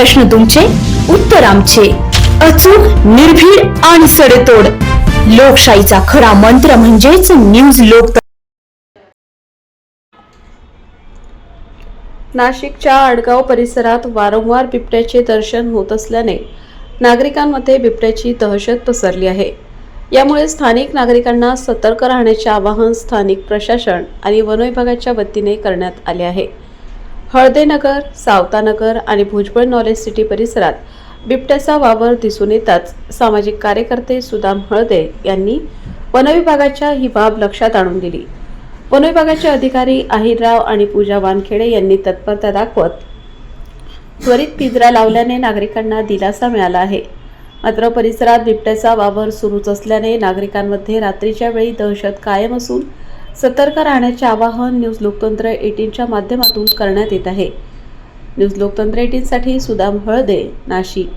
प्रश्न तुमचे उत्तर आमचे. अचूक निर्भीड आणि सडेतोड. लोकशाहीचा खरा मंत्र म्हणजेच न्यूज लोक नाशिकच्या आडगाव परिसरात वारंवार बिबट्याचे दर्शन होत असल्याने नागरिकांमध्ये बिबट्याची दहशत पसरली आहे. यामुळे स्थानिक नागरिकांना सतर्क राहण्याचे आवाहन स्थानिक प्रशासन आणि वनविभागाच्या वतीने करण्यात आले आहे. हळदेनगर सावतानगर आणि भुजबळ नॉलेज सिटी परिसरात बिबट्याचा वावर दिसून येताच सामाजिक कार्यकर्ते सुदाम हळदे यांनी वनविभागाच्या ही बाब लक्षात आणून दिली. वनविभागाचे अधिकारी आहिरराव आणि पूजा वानखेडे यांनी तत्परता दाखवत त्वरित पिंजरा लावल्याने नागरिकांना दिलासा मिळाला आहे. मात्र परिसरात बिबट्याचा वावर सुरूच असल्याने नागरिकांमध्ये रात्रीच्या वेळी दहशत कायम असून सतर्क राहण्याचे आवाहन न्यूज लोकतंत्र एटीनच्या माध्यमातून करण्यात येत आहे. न्यूज लोकतंत्र एटीनसाठी सुदाम हळदे नाशिक.